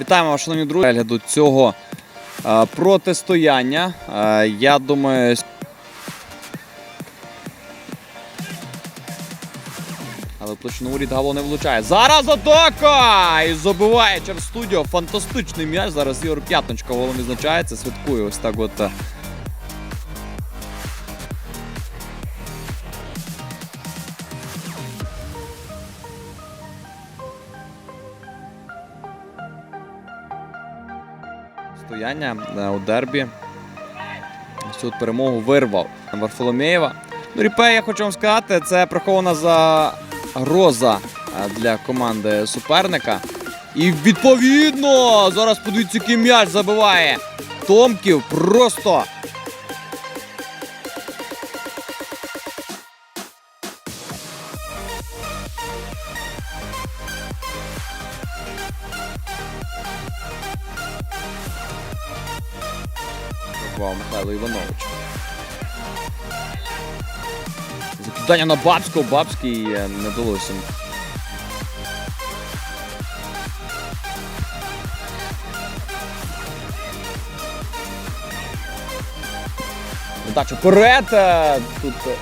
Вітаємо вас, шановні друзі. Перегляду цього протистояння. Я думаю, але точно уряд гало не влучає. Зараз атака! І забиває через студіо. Фантастичний м'яч. Зараз Ігор П'ятничка голом відзначається. Святкує ось так от. Е, стояння е, у дербі. Тут перемогу вирвав Варфоломєєва. Ну, Ріпей, я хочу вам сказати, це прихована загроза е, для команди суперника. І відповідно зараз подивіться, який м'яч забиває. Томків просто. Вау, Михайло Іванович. Закидання на Бабського. Бабський е, не вдалося. Передача вперед. е, Тут, е,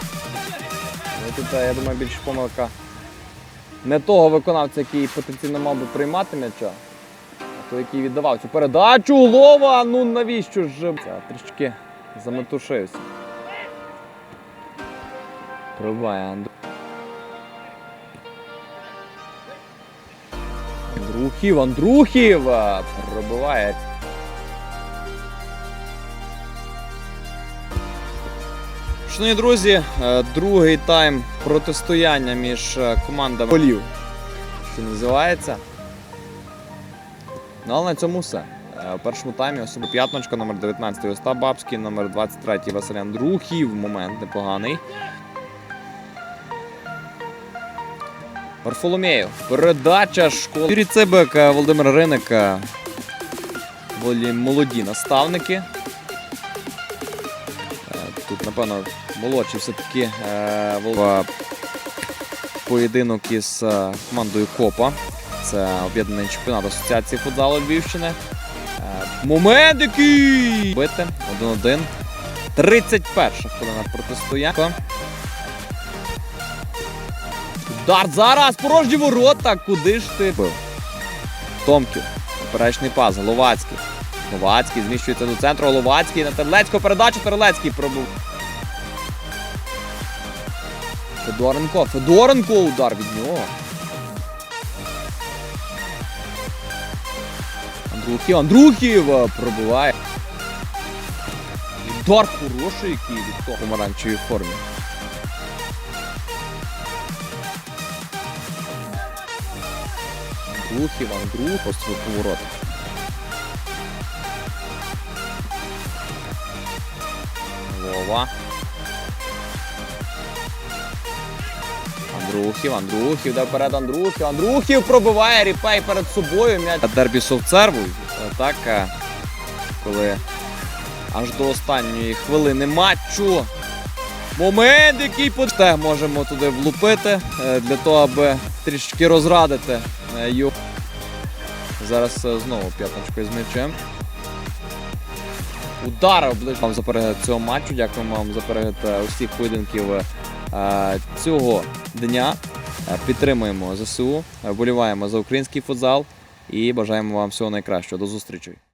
ну, тут, я думаю, більше помилка не того виконавця, який потенційно мав би приймати м'яча, а який віддавав цю передачу. Лова, ну навіщо ж? Це трішки заметушився. Пробиває Андрій. Андрухів, Андрухів! е, Пробиває. Шановні друзі, е, другий тайм протистояння між е, командами голів, що називається. Ну, але на цьому все. Е, У першому таймі особливо п'ятночка, номер 19 Остап Бабський, номер 23 Василь Андрухів. Момент непоганий. Варфоломєєв. Передача школи. Юрій Цибик, е, Володимир Риник. е, Волі молоді наставники. Е, Тут, напевно, молодший все-таки е, поєдинок із е, командою Копа. Це об'єднаний чемпіонат Асоціації футзалу Львівщини. Е, Момент який! Бити 1-1. 31 хвилина протистояння. Удар зараз! Порожні ворота! Куди ж ти бив? Томків. Поперечний пас. Головацький. Головацький зміщується до центру. Головацький на Терлецького передачу. Терлецький пробув. Федоренко. Федоренко удар від нього. Андрухів. Андрухів е, пробиває. Удар хороший, який від того помаранчевій формі. Андрухів, Андрух, ось свій поворот. Вова. Андрухів, Андрухів, де вперед Андрухів, Андрухів пробиває ріпей перед собою. М'яч. Дербі Совцерву. Так, е, коли аж до останньої хвилини матчу. Момент, який почте можемо туди влупити е, для того, аби трішки розрадити його. Зараз е, знову п'ятничкою з м'ячем. Удар вам за перегляд цього матчу. Дякуємо вам за перегляд усіх поєдинків цього дня. Підтримуємо ЗСУ, вболіваємо за український футзал і бажаємо вам всього найкращого. До зустрічі!